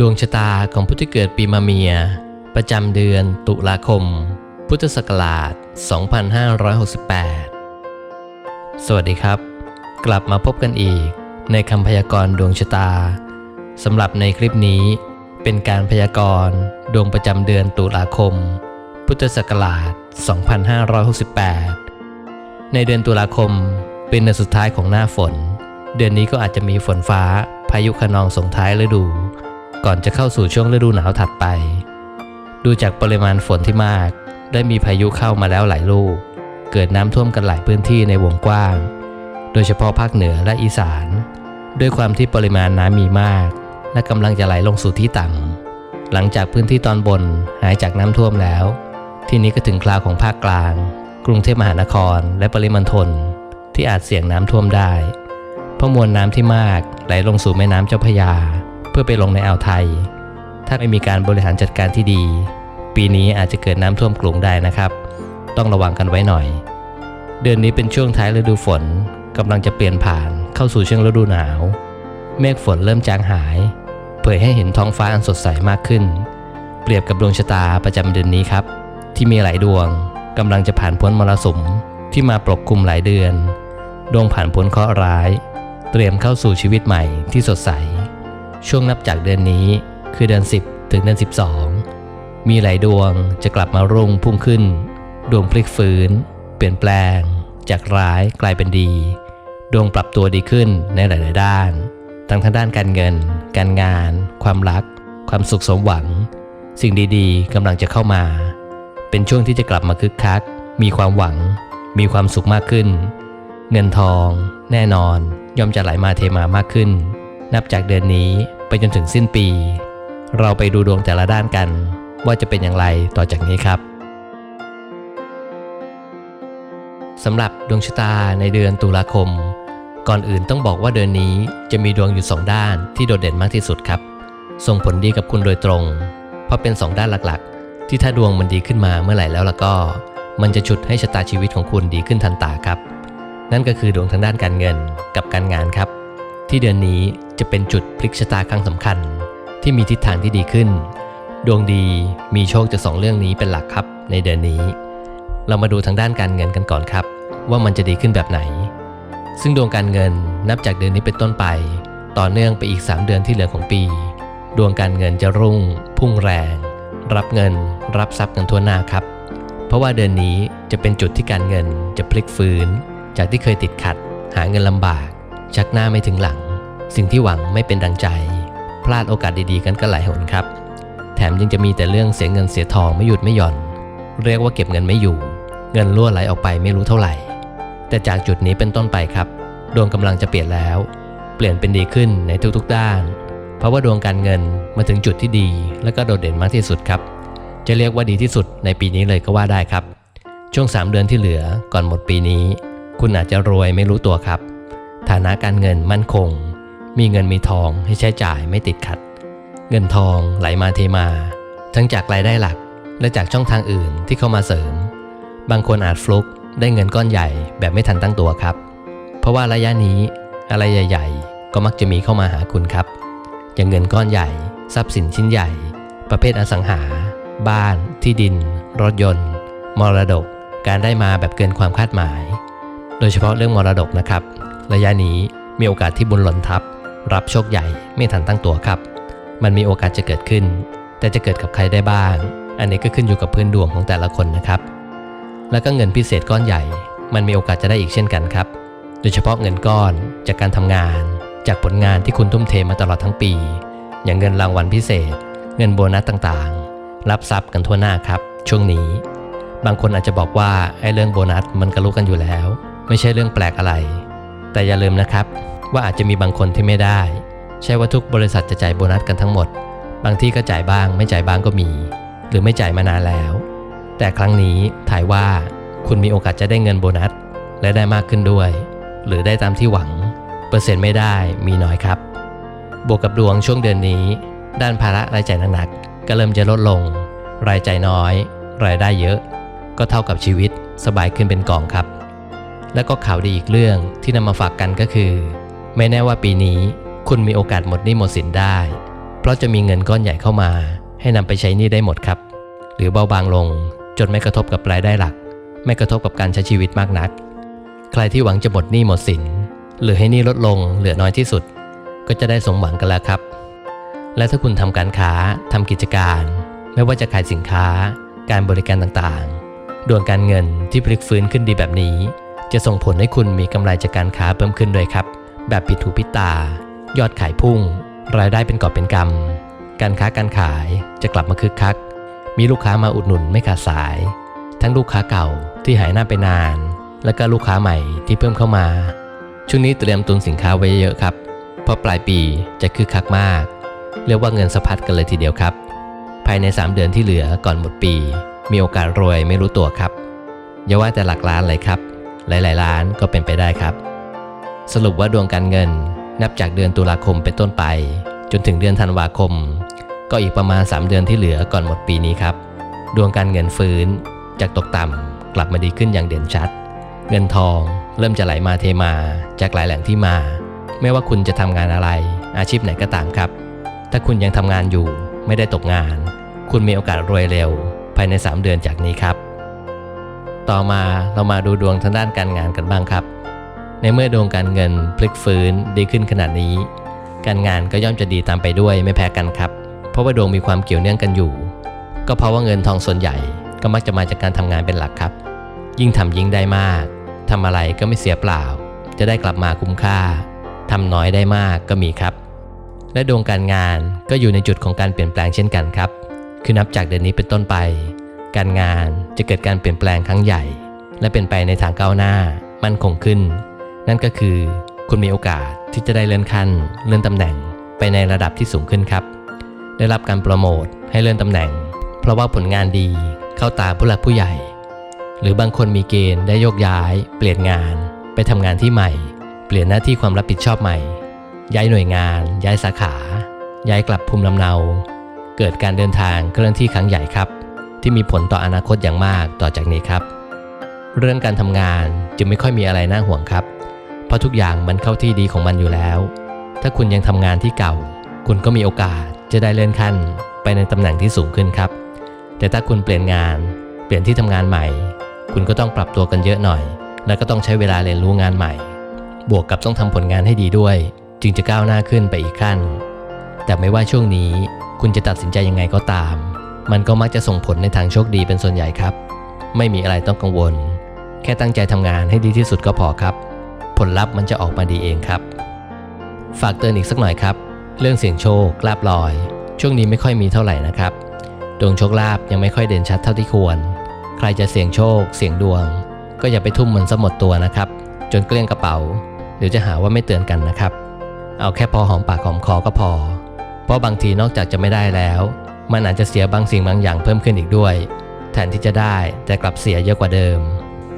ดวงชะตาของผู้ที่เกิดปีมะเมีย ประจำเดือนตุลาคม พุทธศักราช 2568 สวัสดีครับ กลับมาพบกันอีกในคำพยากรณ์ดวงชะตาสำหรับในคลิปนี้เป็นการพยากรณ์ดวงประจำเดือนตุลาคม พุทธศักราช 2568 ในเดือนตุลาคมเป็นเดือนสุดท้ายของหน้าฝน เดือนนี้ก็อาจจะมีฝนฟ้าพายุคะนองส่งท้ายฤดู ก่อนจะเข้าสู่ช่วงฤดูหนาวถัดไป ดูจากปริมาณฝนที่มาก ได้มีพายุเข้ามาแล้วหลายลูก เกิดน้ำท่วมกันหลายพื้นที่ในวงกว้าง โดยเฉพาะภาคเหนือและอีสาน ด้วยความที่ปริมาณน้ำมีมาก และกำลังจะไหลลงสู่ที่ต่ำหลังจากพื้นที่ตอนบนหายจากน้ำท่วมแล้ว ที่นี้ก็ถึงคราวของภาคกลาง กรุงเทพมหานครและปริมณฑลที่อาจเสี่ยงน้ำท่วมได้ เพราะมวลน้ำที่มากไหลลงสู่แม่น้ำเจ้าพระยา เพื่อไปลงในอ่าวไทย ถ้าไม่มีการบริหารจัดการที่ดี ปีนี้อาจจะเกิดน้ำท่วมกรุงได้นะครับ ต้องระวังกันไว้หน่อย เดือนนี้เป็นช่วงท้ายฤดูฝนกำลังจะเปลี่ยนผ่านเข้าสู่ช่วงฤดูหนาว เมฆฝนเริ่มจางหาย เผยให้เห็นท้องฟ้าอันสดใสมากขึ้น เปรียบกับดวงชะตาประจำเดือนนี้ครับ ที่มีหลายดวงกำลังจะผ่านพ้นมรสุมที่มาปกคลุมหลายเดือน ดวงผ่านพ้นเคราะห์ร้าย เตรียมเข้าสู่ชีวิตใหม่ที่สดใส ช่วงนับจากเดือนนี้คือเดือน 10 ถึงเดือน 12 มีหลายดวงจะกลับมารุ่งพุ่งขึ้น ดวงพลิกฟื้น เปลี่ยนแปลง จากร้ายกลายเป็นดี ดวงปรับตัวดีขึ้นในหลาย ๆ ด้าน ทั้งทางด้านการเงิน การงาน ความรัก ความสุขสมหวัง สิ่งดีๆกำลังจะเข้ามา เป็นช่วงที่จะกลับมาคึกคัก มีความหวัง มีความสุขมากขึ้น เงินทอง แน่นอน ย่อมจะไหลมาเทมามากขึ้น นับจากเดือนนี้ ไปจนถึงสิ้นปี เราไปดูดวงแต่ละด้านกัน ว่าจะเป็นอย่างไรต่อจากนี้ครับสำหรับดวงชะตาในเดือนตุลาคม ก่อนอื่นต้องบอกว่าเดือนนี้จะมีดวงอยู่สองด้านที่โดดเด่นมากที่สุดครับ ส่งผลดีกับคุณโดยตรง เพราะเป็นสองด้านหลักๆ ที่ถ้าดวงมันดีขึ้นมาเมื่อไหร่แล้วล่ะก็ มันจะฉุดให้ชะตาชีวิตของคุณดีขึ้นทันตาครับ นั่นก็คือดวงทางด้านการเงินกับการงานครับ ที่เดือนนี้จะเป็นจุดพลิกชะตาครั้งสำคัญ ที่มีทิศทางที่ดีขึ้น ดวงดีมีโชคจากสองเรื่องนี้เป็นหลักครับในเดือนนี้ เรามาดูทางด้านการเงินกันก่อนครับ ว่ามันจะดีขึ้นแบบไหน ซึ่งดวงการเงินนับจากเดือนนี้เป็นต้นไป ต่อเนื่องไปอีก 3 เดือนที่เหลือของปี ดวงการเงินจะรุ่ง พุ่งแรง รับเงิน รับทรัพย์กันทั่วหน้าครับ เพราะว่าเดือนนี้จะเป็นจุดที่การเงินจะพลิกฟื้น จากที่เคยติดขัด หาเงินลำบากชักหน้าไม่ถึงหลัง สิ่งที่หวังไม่เป็นดังใจ พลาดโอกาสดีๆกันก็หลายหนครับ แถมยังจะมีแต่เรื่องเสียเงินเสียทองไม่หยุดไม่หย่อน เรียกว่าเก็บเงินไม่อยู่ เงินรั่วไหลออกไปไม่รู้เท่าไหร่ แต่จากจุดนี้เป็นต้นไปครับ ดวงกำลังจะเปลี่ยนแล้ว เปลี่ยนเป็นดีขึ้นในทุกๆด้าน เพราะว่าดวงการเงินมาถึงจุดที่ดี และก็โดดเด่นมากที่สุดครับ จะเรียกว่าดีที่สุดในปีนี้เลยก็ว่าได้ครับ ช่วง 3 เดือนที่เหลือก่อนหมดปีนี้ คุณอาจจะรวยไม่รู้ตัวครับ ฐานะการเงินมั่นคง มีเงินมีทองให้ใช้จ่ายไม่ติดขัด เงินทองไหลมาเทมา ทั้งจากรายได้หลักและจากช่องทางอื่นที่เข้ามาเสริม บางคนอาจฟลุกได้เงินก้อนใหญ่แบบไม่ทันตั้งตัวครับ เพราะว่าระยะนี้อะไรใหญ่ ๆ ก็มักจะมีเข้ามาหาคุณครับ อย่างเงินก้อนใหญ่ ทรัพย์สินชิ้นใหญ่ ประเภทอสังหา บ้าน ที่ดิน รถยนต์ มรดก การได้มาแบบเกินความคาดหมาย โดยเฉพาะเรื่องมรดกนะครับ ระยะนี้มีโอกาสที่บุญหล่นทับ รับโชคใหญ่ไม่ทันตั้งตัวครับ มันมีโอกาสจะเกิดขึ้น แต่จะเกิดกับใครได้บ้าง อันนี้ก็ขึ้นอยู่กับพื้นดวงของแต่ละคนนะครับ แล้วก็เงินพิเศษก้อนใหญ่ มันมีโอกาสจะได้อีกเช่นกันครับ โดยเฉพาะเงินก้อนจากการทำงาน จากผลงานที่คุณทุ่มเทมาตลอดทั้งปี อย่างเงินรางวัลพิเศษ เงินโบนัสต่างๆ รับทรัพย์กันทั่วหน้าครับ ช่วงนี้ บางคนอาจจะบอกว่าไอ้เรื่องโบนัสมันก็รู้กันอยู่แล้ว ไม่ใช่เรื่องแปลกอะไร แต่อย่าลืมนะครับ ว่าอาจจะมีบางคนที่ไม่ได้ ใช่ว่าทุกบริษัทจะจ่ายโบนัสกันทั้งหมด บางที่ก็จ่ายบ้าง ไม่จ่ายบ้างก็มี หรือไม่จ่ายมานานแล้ว แต่ครั้งนี้ถ่ายว่าคุณมีโอกาสจะได้เงินโบนัส และได้มากขึ้นด้วย หรือได้ตามที่หวัง เปอร์เซ็นต์ไม่ได้มีน้อยครับ บวกกับดวงช่วงเดือนนี้ ด้านภาระรายจ่ายหนักๆก็เริ่มจะลดลง รายจ่ายน้อย รายได้เยอะ ก็เท่ากับชีวิตสบายขึ้นเป็นกองครับ แล้วก็ข่าวดีอีกเรื่องที่นำมาฝากกันก็คือ ไม่แน่ว่าปีนี้คุณมีโอกาสหมดหนี้หมดสินได้ เพราะจะมีเงินก้อนใหญ่เข้ามา ให้นำไปใช้หนี้ได้หมดครับ หรือเบาบางลงจนไม่กระทบกับรายได้หลัก ไม่กระทบกับการใช้ชีวิตมากนัก ใครที่หวังจะหมดหนี้หมดสินหรือให้หนี้ลดลงเหลือน้อยที่สุด ก็จะได้สมหวังกันแล้วครับ และถ้าคุณทำการค้าทำกิจการ ไม่ว่าจะขายสินค้า การบริการต่างๆ ดวงการเงินที่พลิกฟื้นขึ้นดีแบบนี้ จะส่งผลให้คุณมีกำไรจากการค้าเพิ่มขึ้นด้วยครับ แบบผิดหูผิดตา ยอดขายพุ่ง รายได้เป็นกอบเป็นกำ การค้าการขายจะกลับมาคึกคัก มีลูกค้ามาอุดหนุนไม่ขาดสาย ทั้งลูกค้าเก่าที่หายหน้าไปนาน และก็ลูกค้าใหม่ที่เพิ่มเข้ามา ช่วงนี้เตรียมตุนสินค้าไว้เยอะครับ เพราะปลายปีจะคึกคักมาก เรียกว่าเงินสะพัดกันเลยทีเดียวครับ ภายใน 3 เดือนที่เหลือก่อนหมดปี มีโอกาสรวยไม่รู้ตัวครับอย่าว่าแต่หลักล้านเลยครับ หลายๆล้านก็เป็นไปได้ครับ สรุปว่าดวงการเงินนับจากเดือนตุลาคมเป็นต้นไป จนถึงเดือนธันวาคม ก็อีกประมาณ 3 เดือนที่เหลือก่อนหมดปีนี้ครับ ดวงการเงินฟื้น จากตกต่ำกลับมาดีขึ้นอย่างเด่นชัด เงินทองเริ่มจะไหลมาเทมาจากหลายแหล่งที่มา ไม่ว่าคุณจะทำงานอะไร อาชีพไหนก็ตามครับ ถ้าคุณยังทำงานอยู่ไม่ได้ตกงาน คุณมีโอกาสรวยเร็ว ภายใน 3 เดือนจากนี้ครับ ต่อมาเรามาดูดวงทางด้านการงานกันบ้างครับ ในเมื่อดวงการเงินพลิกฟื้นดีขึ้นขนาดนี้ การงานก็ย่อมจะดีตามไปด้วยไม่แพ้กันครับ เพราะว่าดวงมีความเกี่ยวเนื่องกันอยู่ ก็เพราะว่าเงินทองส่วนใหญ่ก็มักจะมาจากการทำงานเป็นหลักครับ ยิ่งทำยิ่งได้มากทำอะไรก็ไม่เสียเปล่า จะได้กลับมาคุ้มค่าทำน้อยได้มากก็มีครับ และดวงการงานก็อยู่ในจุดของการเปลี่ยนแปลงเช่นกันครับ คือนับจากเดือนนี้เป็นต้นไป การงานจะเกิดการเปลี่ยนแปลงครั้งใหญ่ และเป็นไปในทางก้าวหน้า มั่นคงขึ้น นั่นก็คือ คุณมีโอกาสที่จะได้เลื่อนขั้น เลื่อนตำแหน่งไปในระดับที่สูงขึ้นครับ ได้รับการโปรโมทให้เลื่อนตำแหน่ง เพราะว่าผลงานดีเข้าตาผู้หลักผู้ใหญ่ หรือบางคนมีเกณฑ์ได้โยกย้าย เปลี่ยนงาน ไปทำงานที่ใหม่ เปลี่ยนหน้าที่ความรับผิดชอบใหม่ ย้ายหน่วยงาน ย้ายสาขา ย้ายกลับภูมิลำเนา เกิดการเดินทางเคลื่อนที่ครั้งใหญ่ครับ ที่มีผลต่ออนาคตอย่างมากต่อจากนี้ครับ เรื่องการทำงานจึงไม่ค่อยมีอะไรน่าห่วงครับ เพราะทุกอย่างมันเข้าที่ดีของมันอยู่แล้ว ถ้าคุณยังทำงานที่เก่า คุณก็มีโอกาสจะได้เลื่อนขั้น ไปในตำแหน่งที่สูงขึ้นครับ แต่ถ้าคุณเปลี่ยนงาน เปลี่ยนที่ทำงานใหม่ คุณก็ต้องปรับตัวกันเยอะหน่อย แล้วก็ต้องใช้เวลาเรียนรู้งานใหม่ บวกกับต้องทำผลงานให้ดีด้วย จึงจะก้าวหน้าขึ้นไปอีกขั้น แต่ไม่ว่าช่วงนี้คุณจะตัดสินใจยังไงก็ตาม มันก็มักจะส่งผลในทางโชคดีเป็นส่วนใหญ่ครับ ไม่มีอะไรต้องกังวล แค่ตั้งใจทำงานให้ดีที่สุดก็พอครับ ผลลัพธ์มันจะออกมาดีเองครับ ฝากเตือนอีกสักหน่อยครับ เรื่องเสี่ยงโชคลาบลอย ช่วงนี้ไม่ค่อยมีเท่าไหร่นะครับ ดวงโชคลาภยังไม่ค่อยเด่นชัดเท่าที่ควร ใครจะเสี่ยงโชค เสี่ยงดวง ก็อย่าไปทุ่มมันซะหมดตัวนะครับ จนเกลี้ยงกระเป๋าเดี๋ยวจะหาว่าไม่เตือนกันนะครับ เอาแค่พอหอมปากหอมคอก็พอ เพราะบางทีนอกจากจะไม่ได้แล้ว มันอาจจะเสียบางสิ่งบางอย่างเพิ่มขึ้นอีกด้วย แทนที่จะได้แต่กลับเสียเยอะกว่าเดิม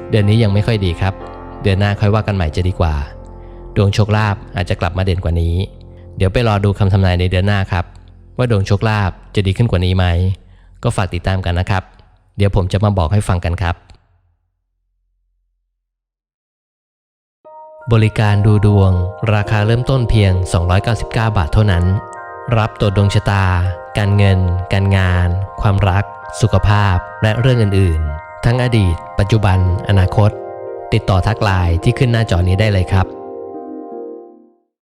เดือนนี้ยังไม่ค่อยดีครับ เดือนหน้าค่อยว่ากันใหม่จะดีกว่า ดวงโชคลาภอาจจะกลับมาเด่นกว่านี้ เดี๋ยวไปรอดูคำทำนายในเดือนหน้าครับ ว่าดวงโชคลาภจะดีขึ้นกว่านี้ไหม ก็ฝากติดตามกันนะครับ เดี๋ยวผมจะมาบอกให้ฟังกันครับ บริการดูดวง ราคาเริ่มต้นเพียง 299 บาทเท่านั้น รับตรวจดวงชะตา การเงิน การงาน ความรัก สุขภาพ และเรื่องอื่น ๆ ทั้งอดีต ปัจจุบัน อนาคต ติดต่อทักไลน์ที่ขึ้นหน้าจอนี้ได้เลยครับ